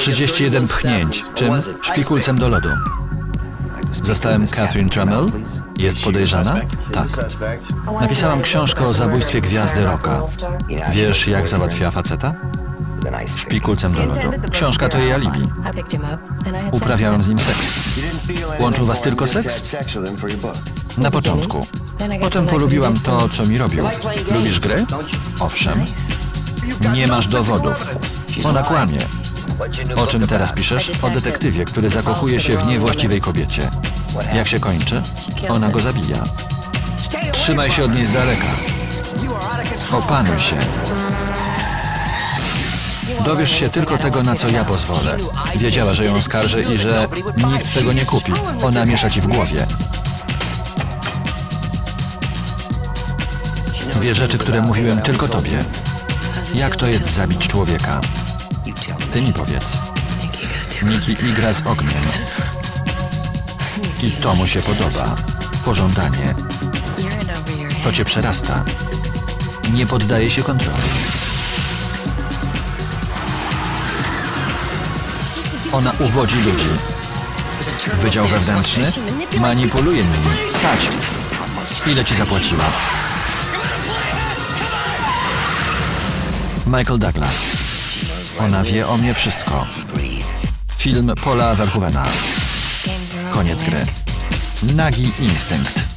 31 pchnięć. Czym? Szpikulcem do lodu. Zastałem Catherine Trammell. Jest podejrzana? Tak. Napisałam książkę o zabójstwie gwiazdy rocka. Wiesz, jak załatwiła faceta? Szpikulcem do lodu. Książka to jej alibi. Uprawiałem z nim seks. Łączył was tylko seks? Na początku. Potem polubiłam to, co mi robił. Lubisz gry? Owszem. Nie masz dowodów. Ona kłamie. O czym teraz piszesz? O detektywie, który zakochuje się w niewłaściwej kobiecie. Jak się kończy? Ona go zabija. Trzymaj się od niej z daleka. Opanuj się. Dowiesz się tylko tego, na co ja pozwolę. Wiedziała, że ją skarżę i że nikt tego nie kupi. Ona miesza ci w głowie. Wie rzeczy, które mówiłem tylko tobie. Jak to jest zabić człowieka? Ty mi powiedz. Niki igra z ogniem. I to mu się podoba. Pożądanie. To cię przerasta. Nie poddaje się kontroli. Ona uwodzi ludzi. Wydział wewnętrzny manipuluje nimi. Stać! Ile ci zapłaciła? Michael Douglas. Ona wie o mnie wszystko. Film Paula Verhoevena. Koniec gry. Nagi instynkt.